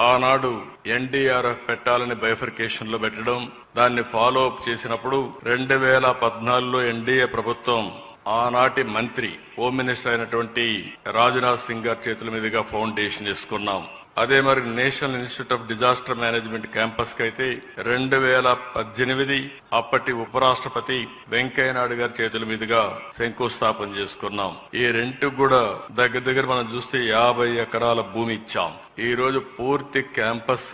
ఆనాడు ఎన్డీఆర్ఎఫ్ పెట్టాలని బైఫర్కేషన్లో పెట్టడం దాన్ని ఫాలో అప్ చేసినప్పుడు రెండు వేల పద్నాలుగులో ఎన్డీఏ ప్రభుత్వం ఆనాటి మంత్రి హోమ్ మినిస్టర్ అయినటువంటి రాజ్నాథ్ సింగ్ గారి చేతుల మీదుగా ఫౌండేషన్ వేసుకున్నాం. అదే మరి national institute of disaster management క్యాంపస్కి అయితే రెండు వేల పద్దెనిమిది అప్పటి ఉపరాష్ట్రపతి వెంకయ్య నాయుడు గారి చేతుల మీదుగా శంకుస్థాపన చేసుకున్నాం. ఈ రెంట్ కూడా దగ్గర దగ్గర మనం చూస్తే యాభై ఎకరాల భూమి ఇచ్చాం. ఈ రోజు పూర్తి క్యాంపస్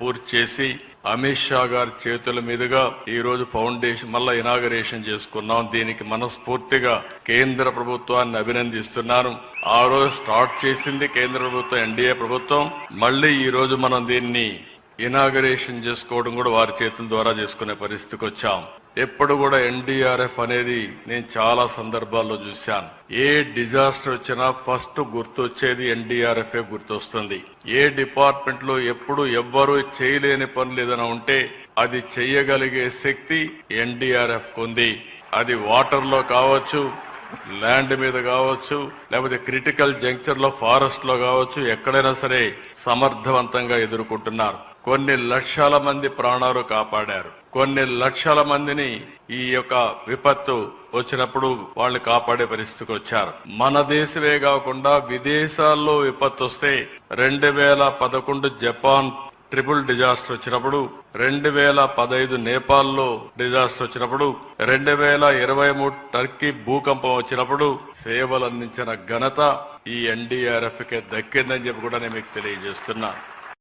పూర్తి చేసి అమిత్ షా గారి చేతుల మీదుగా ఈ రోజు ఫౌండేషన్ మళ్ళా ఇనాగరేషన్ చేసుకున్నాం. దీనికి మనస్ఫూర్తిగా కేంద్ర ప్రభుత్వాన్ని అభినందిస్తున్నాను. ఆ రోజు స్టార్ట్ చేసింది కేంద్ర ప్రభుత్వం ఎన్డీఏ ప్రభుత్వం. మళ్ళీ ఈ రోజు మనం దీన్ని ఇనాగరేషన్ చేసుకోవడం కూడా వారి చేతుల ద్వారా చేసుకునే పరిస్థితికి వచ్చాం. ఎప్పుడు కూడా ఎన్డీఆర్ఎఫ్ అనేది నేను చాలా సందర్భాల్లో చూశాను. ఏ డిజాస్టర్ వచ్చినా ఫస్ట్ గుర్తొచ్చేది ఎన్డీఆర్ఎఫ్ గుర్తొస్తుంది. ఏ డిపార్ట్మెంట్లో ఎప్పుడు ఎవ్వరూ చేయలేని పనులు ఏదైనా ఉంటే అది చెయ్యగలిగే శక్తి ఎన్డీఆర్ఎఫ్ ఉంది. అది వాటర్లో కావచ్చు ల్యాండ్ మీద కావచ్చు లేకపోతే క్రిటికల్ జంక్చర్లో ఫారెస్ట్లో కావచ్చు ఎక్కడైనా సరే సమర్థవంతంగా ఎదుర్కొంటున్నారు. కొన్ని లక్షల మంది ప్రాణాలు కాపాడారు. కొన్ని లక్షల మందిని ఈ యొక్క విపత్తు వచ్చినప్పుడు వాళ్ళు కాపాడే పరిస్థితికి వచ్చారు. మన దేశమే కాకుండా విదేశాల్లో విపత్తు వస్తే రెండు వేల పదకొండు జపాన్ ట్రిపుల్ డిజాస్టర్ వచ్చినప్పుడు రెండు వేల పదైదు నేపాల్లో డిజాస్టర్ వచ్చినప్పుడు రెండు వేల ఇరవై మూడు టర్కీ భూకంపం వచ్చినప్పుడు సేవలు అందించిన ఘనత ఈ ఎన్డీఆర్ఎఫ్ కే దక్కిందని చెప్పి కూడా నేను మీకు తెలియజేస్తున్నా.